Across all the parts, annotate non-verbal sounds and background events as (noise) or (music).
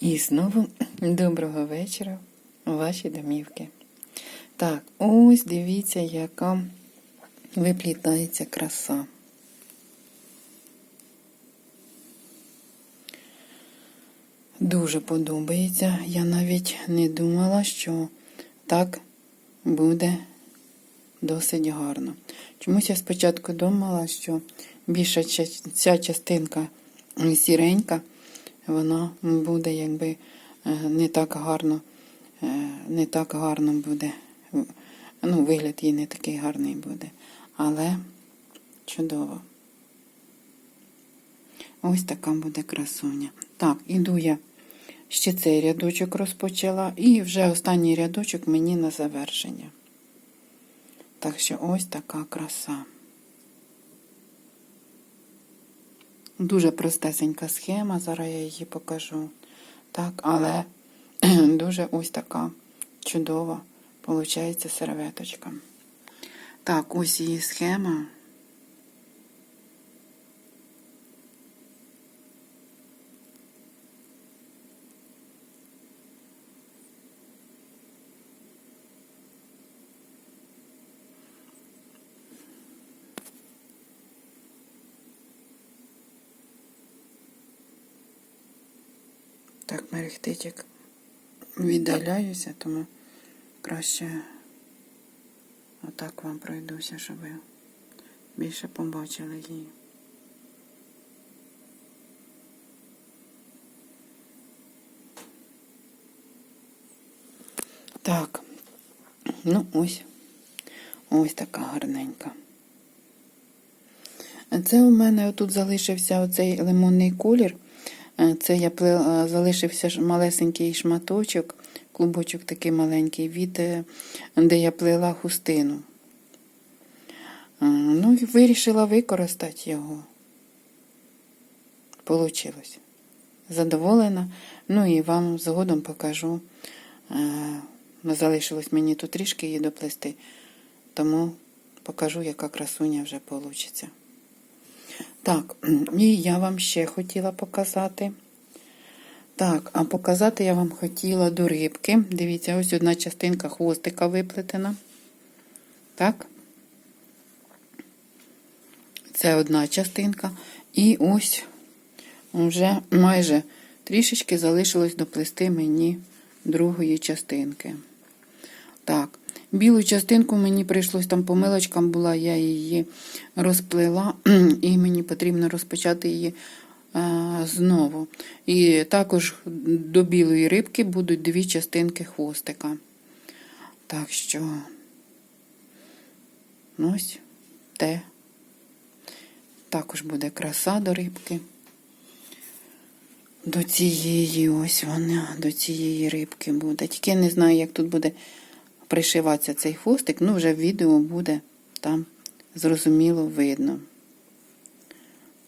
І знову (clears throat) доброго вечора ваші домівки. Так, ось дивіться, яка виплітається краса. Дуже подобається. Я навіть не думала, що так буде досить гарно. Чомусь я спочатку думала, що більша ця частинка сіренька, вона буде якби е, не так гарно, е, не так гарно буде. Ну, вигляд її не такий гарний буде. Але чудово. Ось така буде красуня. Так, іду я ще цей рядочок розпочала, і вже останній рядочок мені на завершення. Так що ось така краса. Дуже простесенька схема, зараз я її покажу. Так, але (clears throat) дуже ось така чудова, виходить, серветочка. Так, ось її схема. Так, мерехтить, віддаляюся, тому краще отак вам пройдуся, щоб ви більше побачили її. Так, ну ось, ось така гарненька. Це у мене тут залишився оцей лимонний колір. Е, Це я залишився малесенький шматочок, клубочок такий маленький, від е, де я плела хустину. Е, Ну, і вирішила використати його. Получилось. Задоволена. Ну і вам згодом покажу. Е, Залишилось мені тут трішки її доплести, тому покажу, яка красуня вже вийде. Так, і я вам ще хотіла показати. Так, а показати я вам хотіла до рибки. Дивіться, ось одна частинка хвостика виплетена. Так. Це одна частинка. І ось вже майже трішечки залишилось доплести мені другої частинки. Так, білу частинку мені прийшлось там помилочкам була, я її розплела, (clears throat) і мені потрібно розпочати її а, знову. І також до білої рибки будуть дві частинки хвостика. Так що, ось те. Також буде краса до рибки. До цієї ось вона, до цієї рибки буде. Тільки не знаю, як тут буде пришиватися цей хвостик, ну вже відео буде там зрозуміло видно.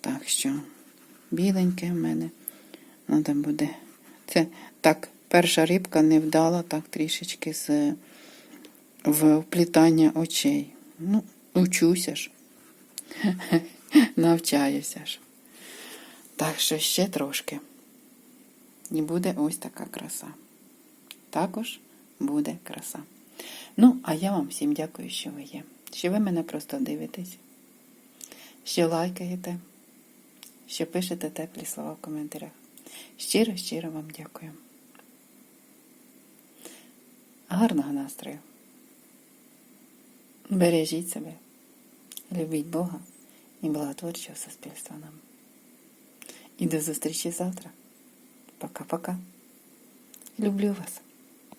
Так що, біленьке в мене треба буде. Це так, перша рибка не вдала так трішечки з вплітання очей. Ну, учуся ж. (laughs) Навчаюся ж. Так що ще трошки. І буде ось така краса. Також буде краса. Ну, а я вам всім дякую, що ви є. Що ви мене просто дивитесь, що лайкаєте, що пишете теплі слова в коментарях. Щиро, щиро вам дякую. Гарного настрою. Бережіть себе, любіть Бога і благотворчого суспільства нам. І до зустрічі завтра. Пока-пока. Люблю вас.